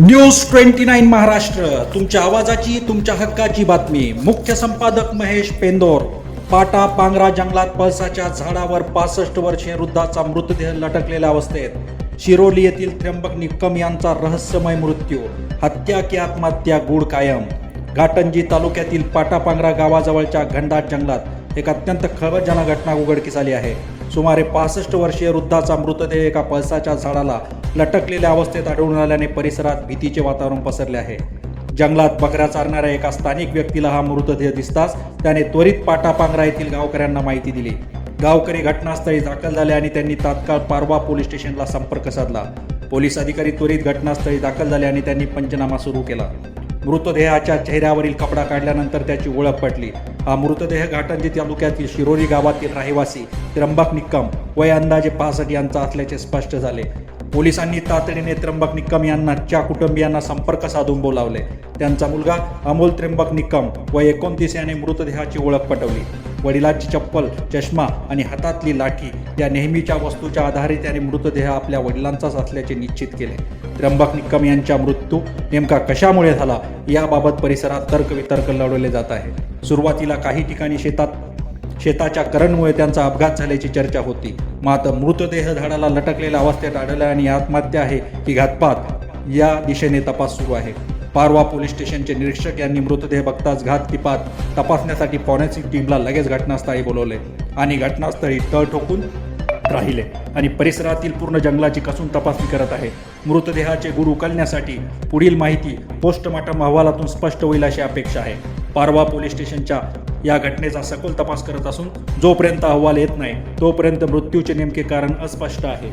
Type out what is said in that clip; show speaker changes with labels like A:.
A: News twenty nine Maharashtra तुमच्या आवाजाची तुमच्या हक्काची बातमी. मुख्य संपादक महेश पेंदोर पाटा पांगरा जंगलात पळसाच्या झाडावर पासष्ट वर्षीय वृद्धाचा मृतदेह लटकलेल्या अवस्थेत शिरोली येथील त्र्यंबक निक्कम यांचा रहस्यमय मृत्यू हत्या की आत्महत्या गूढ कायम. घाटंजी तालुक्यातील पाटापांगरा गावाजवळच्या घंडाट जंगलात एक अत्यंत खळबळजनक घटना उघडकीस आली आहे. सुमारे पासष्ट वर्षीय वृद्धाचा मृतदेह एका पळसाच्या झाडाला लटकलेल्या अवस्थेत आढळून आल्याने परिसरात भीतीचे वातावरण पसरले आहे. जंगलात बकऱ्या चारणाऱ्या एका स्थानिक व्यक्तीला हा मृतदेह दिसताच त्याने त्वरित पाटापांगरा येथील गावकऱ्यांना माहिती दिली. गावकरी घटनास्थळी दाखल झाले आणि त्यांनी तात्काळ पारवा पोलीस स्टेशनला संपर्क साधला. पोलीस अधिकारी त्वरित घटनास्थळी दाखल झाले आणि त्यांनी पंचनामा सुरू केला. मृतदेहाच्या चेहऱ्यावरील कपडा काढल्यानंतर त्याची ओळख पटली. हा मृतदेह घाटंजी तालुक्यातील शिरोरी गावातील रहिवासी त्र्यंबक निक्कम वय अंदाजे पासष्ट यांचा असल्याचे स्पष्ट झाले. पोलिसांनी तातडीने त्र्यंबक निक्कम यांना च्या कुटुंबियांना संपर्क साधून बोलावले. त्यांचा मुलगा अमोल त्र्यंबक निक्कम व एकोणतीस याने मृतदेहाची ओळख पटवली. वडिलांची चप्पल चष्मा आणि हातातली लाठी या नेहमीच्या वस्तूच्या आधारे त्याने मृतदेह आपल्या वडिलांचाच असल्याचे निश्चित केले. त्र्यंबक निक्कम यांचा मृत्यू नेमका कशामुळे झाला याबाबत परिसरात तर्कवितर्क लढवले जात आहे. सुरुवातीला काही ठिकाणी शेतात शेताच्या करणमुळे त्यांचा अपघात झाल्याची चर्चा होती. मात्र मृतदेह झाडाला लटकलेल्या अवस्थेत आढळला आणि आत्महत्या आहे की घातपात या दिशेने तपास सुरू आहे. पारवा पोलीस स्टेशनचे निरीक्षक यांनी मृतदेह बघताच घात किपात तपासण्यासाठी फॉरेन्सिक टीमला लगेच घटनास्थळी बोलवले आणि घटनास्थळी तळ ठोकून राहिले आणि परिसरातील पूर्ण जंगलाची कसून तपासणी करत आहे. मृतदेहाचे गुरु उकलण्यासाठी पुढील माहिती पोस्टमार्टम अहवालातून स्पष्ट होईल अशी अपेक्षा आहे. पारवा पोलीस स्टेशनच्या या घटनेचा सखोल तपास करत असून जोपर्यंत अहवाल येत नाही तोपर्यंत मृत्यूचे नेमके कारण अस्पष्ट आहे.